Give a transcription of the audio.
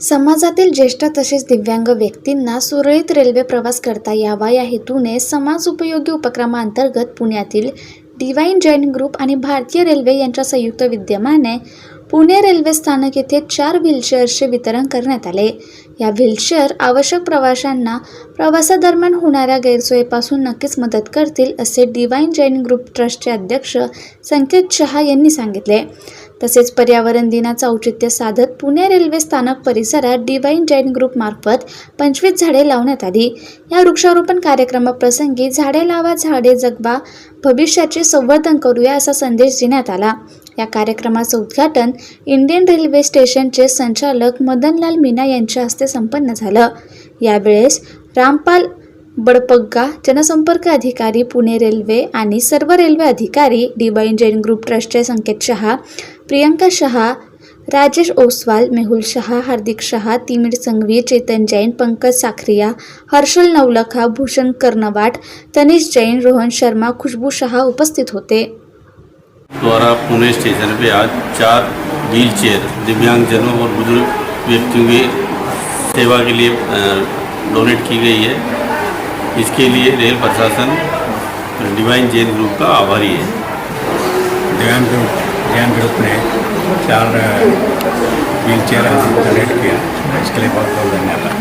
समाजातील ज्येष्ठ तसेच दिव्यांग व्यक्तींना सुरळीत रेल्वे प्रवास करता यावा. या हेतूने समाज उपयोगी उपक्रमाअंतर्गत पुण्यातील डिवाईन जैन ग्रुप आणि भारतीय रेल्वे यांच्या संयुक्त विद्यमाने पुणे रेल्वे स्थानक येथे चार व्हीलचेअर्सचे वितरण करण्यात आले. या व्हीलचेअर आवश्यक प्रवाशांना प्रवासादरम्यान होणाऱ्या गैरसोयीपासून नक्कीच मदत करतील असे डिवाईन जैन ग्रुप ट्रस्टचे अध्यक्ष संकेत शहा यांनी सांगितले. तसेच पर्यावरण दिनाचं औचित्य साधत पुणे रेल्वे स्थानक परिसरात डिवाईन जैन ग्रुपमार्फत पंचवीस झाडे लावण्यात आली. या वृक्षारोपण कार्यक्रमाप्रसंगी झाडे लावा झाडे जगवा भविष्याचे संवर्धन करूया असा संदेश देण्यात आला. या कार्यक्रमाचं उद्घाटन इंडियन रेल्वे स्टेशनचे संचालक मदनलाल मीना यांच्या हस्ते संपन्न झालं. यावेळेस रामपाल बडपग्गा जनसंपर्क अधिकारी पुणे रेल्वे आणि सर्व रेल्वे अधिकारी डिवाइन जैन ग्रुप ट्रस्टचे संकेत शहा प्रियंका शहा राजेश ओसवाल मेहुल शहा हार्दिक शहा तिमिर संघवी चेतन जैन पंकज साखरिया हर्षल नवलखा भूषण कर्नवाट तनिष जैन रोहन शर्मा खुशबू शहा उपस्थित होते. द्वारा पुणे स्टेशन पे आज चार व्हील चेयर, दिव्यांगजनों और बुज़ुर्ग व्यक्तियों की सेवा के लिए डोनेट की गई है। इसके लिए रेल प्रशासन, डिवाइन जैन ग्रुप का आभारी है। जैन ग्रुप जैन ग्रुप ने चार व्हील चेयर डोनेट किया। इसके लिए बहुत बहुत धन्यवाद।